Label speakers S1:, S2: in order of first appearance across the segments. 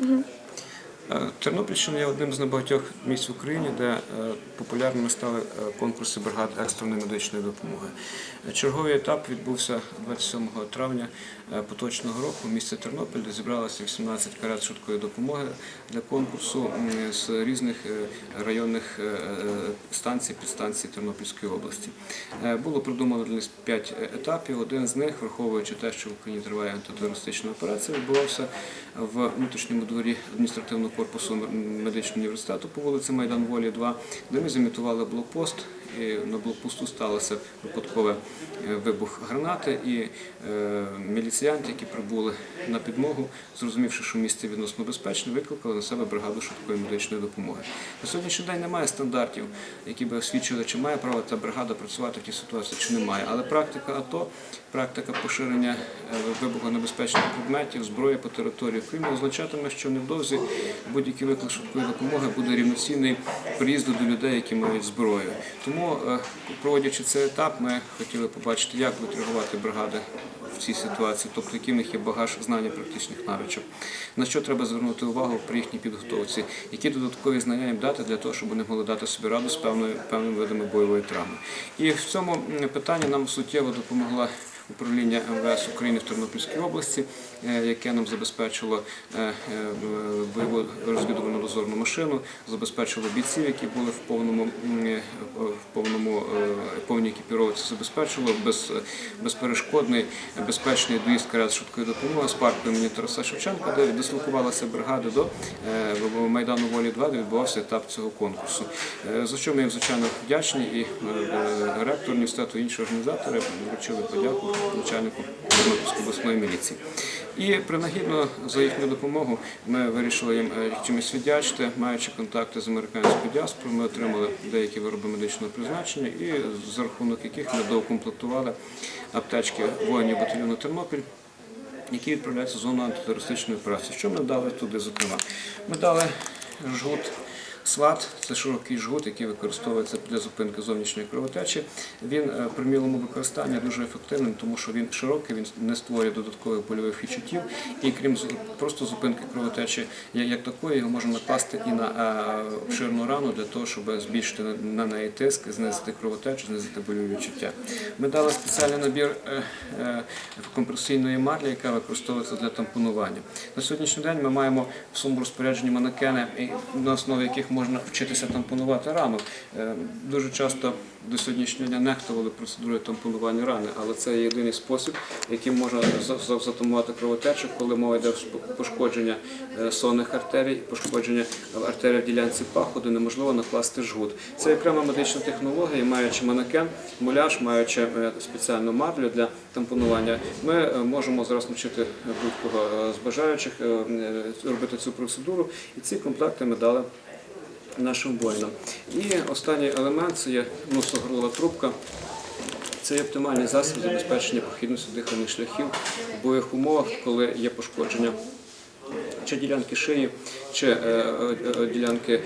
S1: Mm-hmm. Тернопільщина є одним з небагатьох місць в Україні, де е, популярними стали е, конкурси бригад екстреної медичної допомоги. Е, Черговий етап відбувся 27 травня е, поточного року в Тернопіль, де зібралося 18 карет швидкої допомоги для конкурсу з різних е, районних е, е, станцій, підстанцій Тернопільської області. Е, Було придумано для них 5 етапів. Один з них, враховуючи те, що в Україні триває антитерористична операція, відбувався в внутрішньому дворі адміністративного корпусу медичного університету по вулиці Майдан Волі 2, де ми зімітували блокпост. На блокпосту сталося випадкове е, вибух гранати, і е, міліціянти, які прибули на підмогу, зрозумівши, що місце відносно безпечне, викликали на себе бригаду швидкої медичної допомоги. На сьогоднішній день немає стандартів, які би освідчили, чи має право ця бригада працювати в тій ситуації, чи немає. Але практика АТО, практика поширення е, вибухонебезпечних предметів, зброї по території України означатиме, що невдовзі будь-який виклик швидкої допомоги буде рівноцінний приїзду до людей, які мають зброю. Тому, е, проводячи цей етап, ми хотіли побачити, як будуть реагувати бригади в цій ситуації, тобто які в них є багаж знань і практичних навичок. На що треба звернути увагу при їхній підготовці, які додаткові знання їм дати для того, щоб вони могли дати собі раду з певною певними видами бойової травми. І в цьому питанні нам суттєво допомогла управління МВС України в Тернопільській області, е, яке нам забезпечило е, е, бойову розвідувальну дозорну машину, забезпечило бійців, які були в повному в повному повній екіпіровці, забезпечило без, безперешкодний безпечний доїзд карет швидкої допомоги з парку імені Тараса Шевченка, де дислокувалася бригада до майдану волі 2, де відбувався етап цього конкурсу. За що ми їм звичайно вдячні і ректор університету, і інші організатори вручили подяку начальнику Тернопільської обласної міліції. І принагідно за їхню допомогу ми вирішили їм е, чимось віддячити, маючи контакти з американською діаспорою, ми отримали деякі вироби медичного призначення, і за рахунок яких ми доукомплектували аптечки воїнів батальйону Тернопіль. Які відправляються в зону антитерористичної операції. Що ми дали туди, зокрема? Ми дали жгут СВАТ, це широкий жгут, який використовується для зупинки зовнішньої кровотечі. Він е, при мілому використанні дуже ефективний, тому що він широкий, він не створює додаткових больових відчуттів. І крім просто зупинки кровотечі як такої, його можна накласти і на е, обширну рану для того, щоб збільшити на- неї тиск, знизити кровотечу, знизити больові відчуття. Ми дали спеціальний набір е, компресійної марлі, яка використовується для тампонування. На сьогоднішній день ми маємо в своєму розпорядженні манекени, на основі яких можна вчитися тампонувати рану. Е, Дуже часто до сьогоднішнього дня нехтували процедурою тампонування рани, але це є єдиний спосіб, яким можна за- за- затамувати кровотечу, коли мова йде пошкодження е, сонних артерій, пошкодження артерій в ділянці паху, де неможливо накласти жгут. Це окрема медична технологія, маючи манекен, муляж, маючи е, спеціальну марлю для тампонування. Ми можемо зараз навчити будь-кого з бажаючих робити цю процедуру, і ці комплекти ми дали нашим воїнам. І останній елемент це є носогорлова трубка. Це є оптимальний засіб забезпечення прохідності дихальних шляхів в бойових умовах, коли є пошкодження чи ділянки шиї, чи е, е, е, ділянки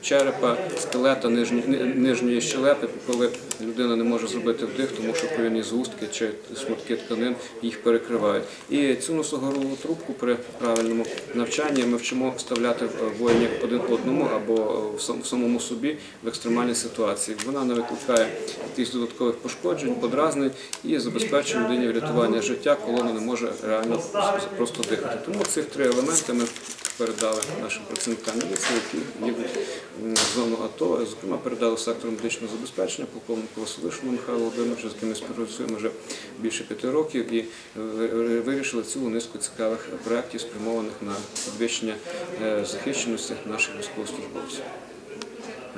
S1: черепа, скелета, нижньої щелепи, коли людина не може зробити вдих, тому що кров'яні згустки чи шматки тканин їх перекривають. І цю носогорлову трубку при правильному навчанні ми вчимо вставляти воїнів один одному або в самому собі в екстремальній ситуації. Вона не викликає якихось додаткових пошкоджень, подразнень і забезпечує людині врятування життя, коли вона не може реально просто дихати. Тому цих три елементи ми передали нашим працівникам міліції, які їдуть в зону АТО. Зокрема, передали сектору медичного забезпечення полковнику Василишину Михайлу Володимировичу, з яким ми співпрацюємо вже більше п'яти років, і вирішили цілу низку цікавих проєктів, спрямованих на підвищення е, захищеності наших військовослужбовців.